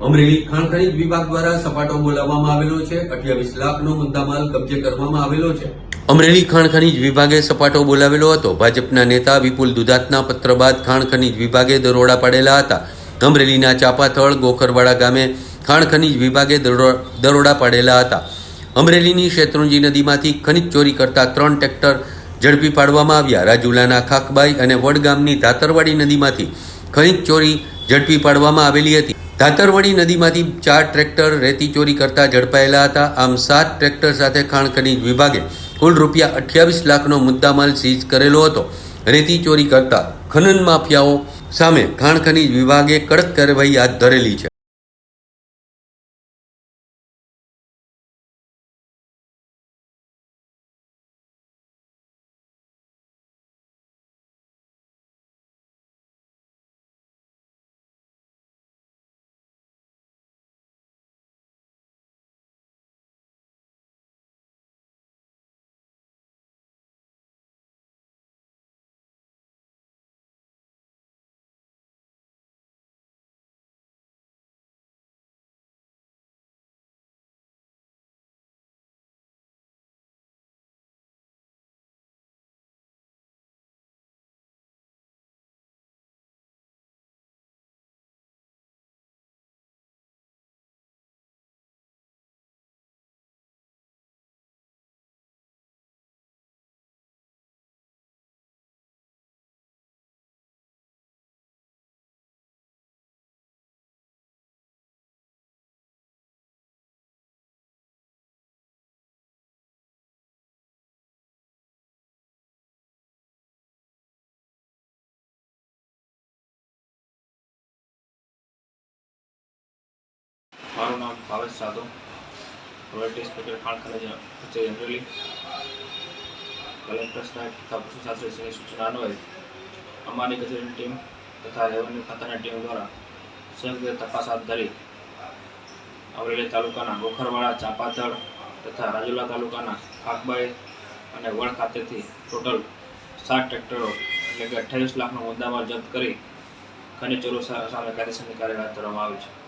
અમરેલી ખાણ ખનીજ વિભાગ દ્વારા સપાટો બોલાવવામાં આવેલો છે. અઠ્યાવીસ લાખનો મુદ્દામાલ કબજે કરવામાં આવેલો છે. અમરેલી ખાણ ખનીજ વિભાગે સપાટો બોલાવેલો હતો. ભાજપના નેતા વિપુલ દુધાતના પત્ર બાદ ખાણ ખનીજ વિભાગે દરોડા પાડેલા હતા. અમરેલીના ચાપાથળ ગોખરવાડા ગામે ખાણ ખનીજ વિભાગે દરો- દરોડા પાડેલા હતા. અમરેલીની શેત્રુંજી નદીમાંથી ખનીજ ચોરી કરતા ત્રણ ટ્રેક્ટર ઝડપી પાડવામાં આવ્યા. રાજુલાના ખાકબાઈ અને વડગામની ધાતરવાડી નદીમાંથી ખનીજ ચોરી ઝડપી પાડવામાં આવેલી હતી. ધાતરવાડી નદીમાંથી ચાર ટ્રેક્ટર રેતી ચોરી કરતા ઝડપાયેલા હતા. આમ સાત ટ્રેક્ટર સાથે ખાણ ખનીજ વિભાગે કુલ રૂપિયા અઠ્યાવીસ લાખનો મુદ્દામાલ સીઝ કરેલો હતો. રેતી ચોરી કરતા ખનન માફિયાઓ સામે ખાણ ખનીજ વિભાગે કડક કાર્યવાહી હાથ ધરેલી છે. મારું નામ ભાવેશ સાધુ રોયલ્ટી ઇન્સ્પેક્ટર ખાણ ખનિજ કચેરી અમરેલી કલેક્ટર સાહેબ તથા પશુશાસ્ત્રીશ્રીની સૂચના અન્વયે અમારી કચેરીની ટીમ તથા રેવન્યુ ખાતાની ટીમ દ્વારા સંયુક્ત તપાસ હાથ ધરી અમરેલી તાલુકાના ગોખરવાડા, ચાપાતળ તથા રાજુલા તાલુકાના ખાકબાઈ અને વડ ખાતેથી ટોટલ સાત ટ્રેક્ટરો એટલે કે અઠ્યાવીસ લાખનો મુદ્દામાલ જપ્ત કરી ખનિજ ચોરો સામે કાયદેસરની કાર્યવાહી કરવામાં આવી છે.